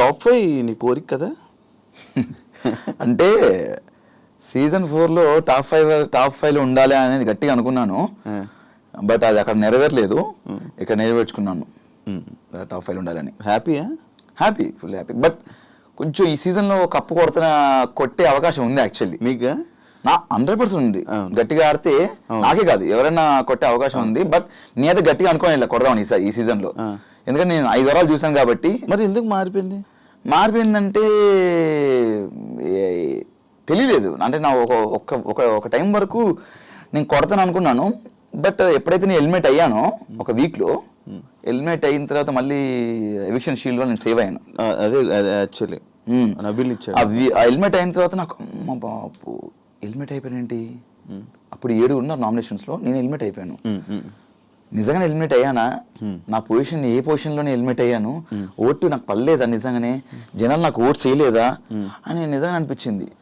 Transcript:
Top five నీ కోరిక కదా? అంటే సీజన్ ఫోర్లో టాప్ ఫైవ్ టాప్ ఫైవ్లో ఉండాలి అనేది గట్టిగా అనుకున్నాను. బట్ అది అక్కడ నెరవేరలేదు. ఇక్కడ నెరవేర్చుకున్నాను. టాప్ ఫైవ్ ఉండాలని. హ్యాపీయా హ్యాపీ ఫుల్ హ్యాపీ బట్ కొంచెం ఈ సీజన్లో కప్పు కొడుతున్న కొట్టే అవకాశం ఉంది యాక్చువల్లీ మీకా నా హండ్రెడ్ పర్సెంట్ ఉంది. గట్టిగా ఆడితే నాకే కాదు. ఎవరైనా కొట్టే అవకాశం ఉంది. బట్ నేనైతే గట్టిగా అనుకోని ఇలా కొడదామని ఈ సీజన్లో. ఆ. ఎందుకంటే నేను ఐదు వారాలు చూసాను కాబట్టి. మరి ఎందుకు మారిపోయింది? మారిపోయిందంటే ఏ- తెలియలేదు అంటే నా ఒక ఒక ఒక ఒక టైం వరకు నేను కొడతాను అనుకున్నాను. బట్ ఎప్పుడైతే నేను హెల్మెట్ అయ్యానో ఒక వీక్లో హెల్మెట్ అయిన తర్వాత మళ్ళీ ఎవిక్షన్ షీల్డ్లో నేను సేవ్ అయ్యాను. అదే అదే యాక్చువల్లీ. నబిల్ ఇచ్చాడు. ఆ హెల్మెట్ అయిన తర్వాత నాకు అమ్మ బాపు హెల్మెట్ అయిపోయానేంటి అప్పుడు ఏడు ఉన్నారు నామినేషన్స్లో నేను హెల్మెట్ అయిపోయాను. నిజంగానే హెల్మెట్ అయ్యానా? నా పొజిషన్ ఏ పొజిషన్లోనే హెల్మెట్ అయ్యాను? ఓటు నాకు పర్లేదా నిజంగానే జనాలు నాకు ఓట్స్ చేయలేదా? అని నిజంగా అనిపించింది.